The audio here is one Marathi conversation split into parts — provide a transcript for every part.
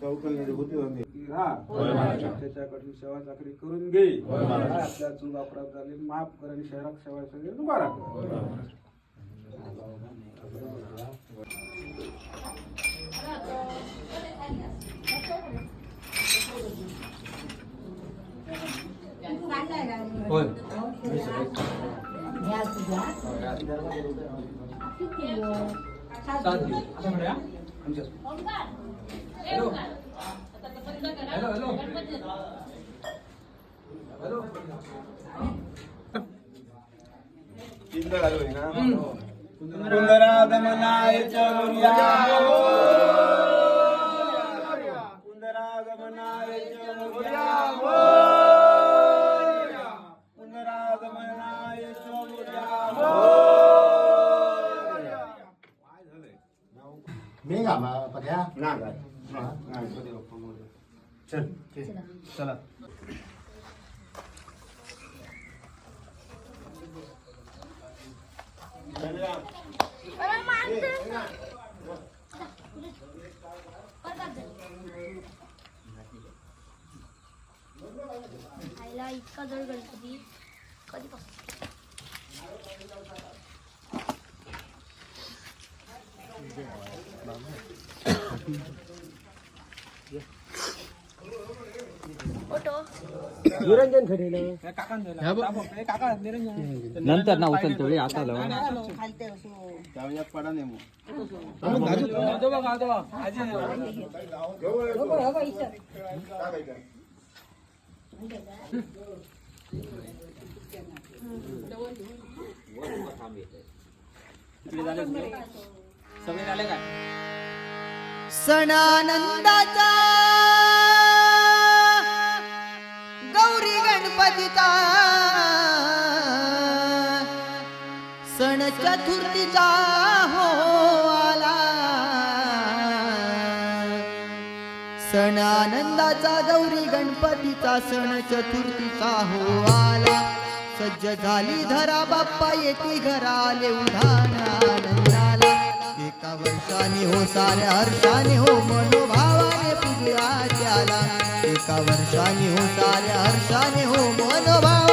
कौकल्याने होती होते त्याच्याकडून सेवा चाकरी करून घे. आपल्या चूक अपराध झाले माफ कर आणि शहरात सेवा सगळे दुबारा कर. होय सात दिवस असं म्हणूया मी मा पक्या ना मोरया. चल. चला. आईला इतका जड गणपती कधी पासून कधीपासून फोटो नंतर ना उचल थोडी आता पडा नाही सगळे झाले काय सणानंदाचा गणपतीचा सण चतुर्थीचा हो आला. सण आनंदाचा गौरी गणपतीचा सण चतुर्थीचा हो आला. सज्ज झाली धरा बाप्पा येते घरा आले. आनंदाला एका वर्षाने हो साऱ्या हर्षाने हो मनोभावाने पूजया त्याला एका वर्षाने हो साऱ्या हर्षाने हो मनोभाव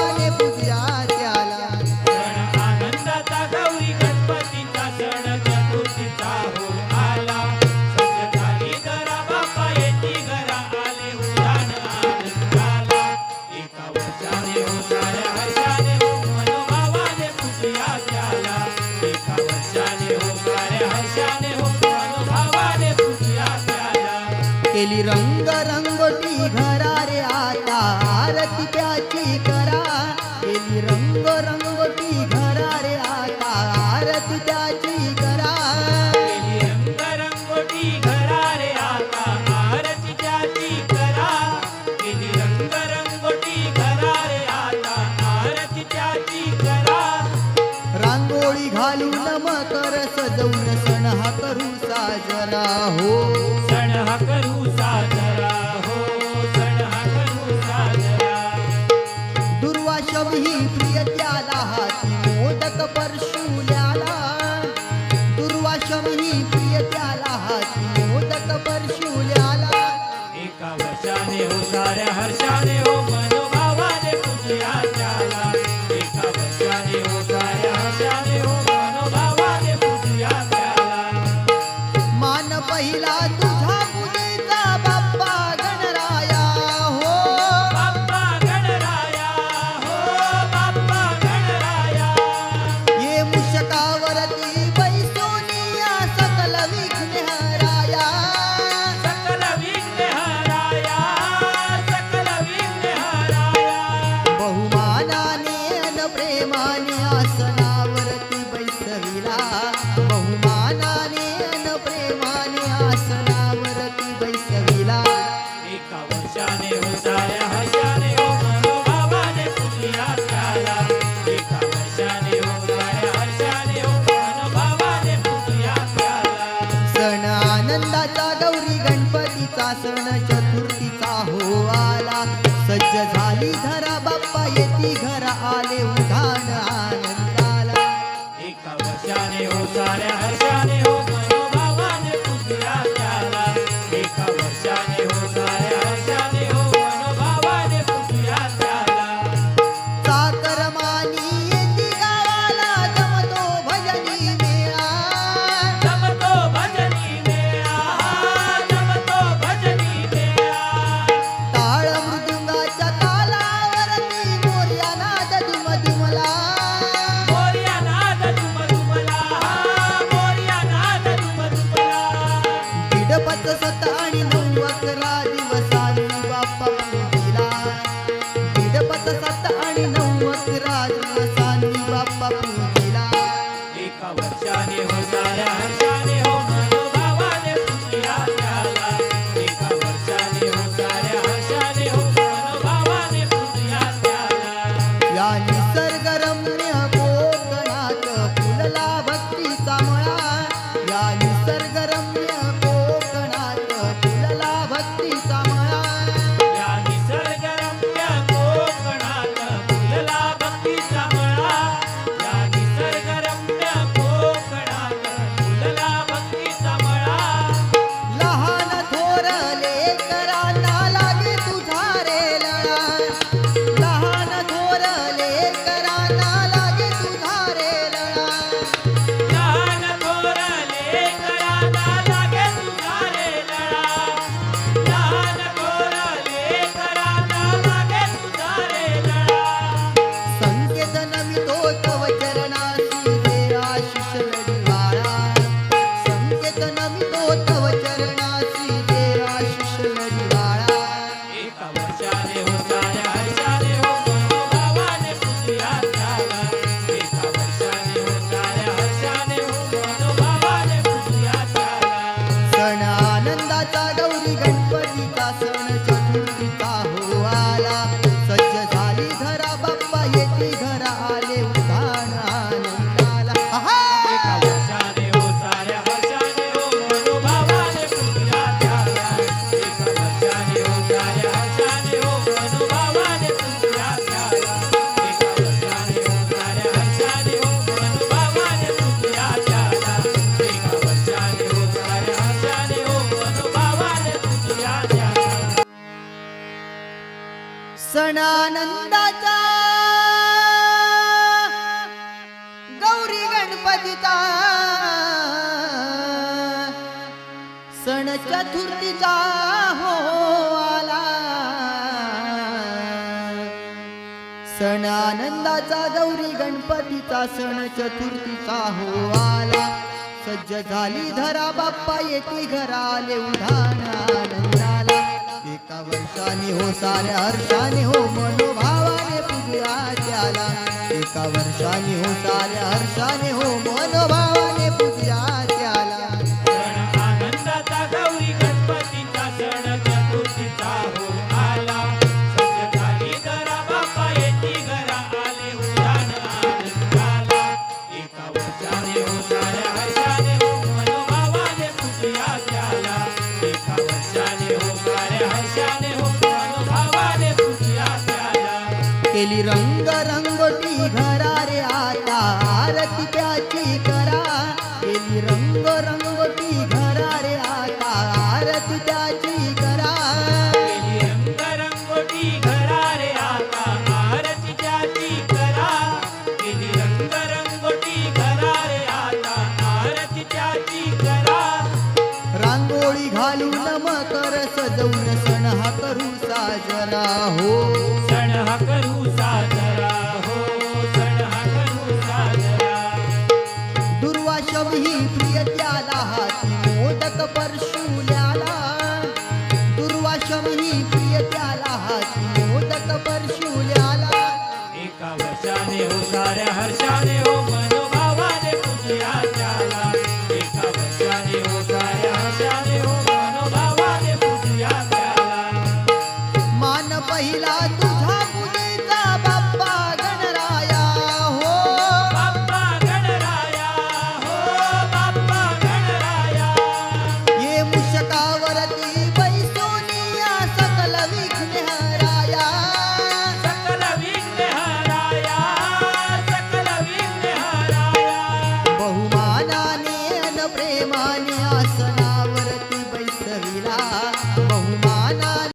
केली रंग रंगोटी घरा रांगोळी घालून मकर सजवून सण हा करू साजरा हो. सण हा करू साजरा हो सण हा करू साजरा दुर्वाशम ही प्रिय त्याला हाती मोदक परशुल्याला दुर्वाशम ही प्रिय त्याला हाती मोदक परशुल्याला एका वर्षाने हो साऱ्या हर्षाने हो सज्ज झाली धरा. ಸತ गणपतीचा सण चतुर्थीचा हो आला. सण आनंदाचा गौरी गणपतीचा सण चतुर्थीचा हो आला. सज्ज झाली धरा बाप्पा येते घराले उधाण आनंदाला एका वर्षाने हो साऱ्या हर्षाने हो मनोभावाने पूजया त्याला एका वर्षाने हो साऱ्या हर्षाने हो मनोभावा வெளிரங்க रांगोळी घालून मकर सजवून सण हा करू साजरा हो. सण हा करू साजरा हो सण हा करू साजरा दुर्वाशम ही प्रिय त्याला हाती मोदक परशुल्याला दुर्वाशम ही प्रिय त्याला हाती मोदक परशुल्याला एका वर्षाने हो साऱ्या हर्षाने हो मन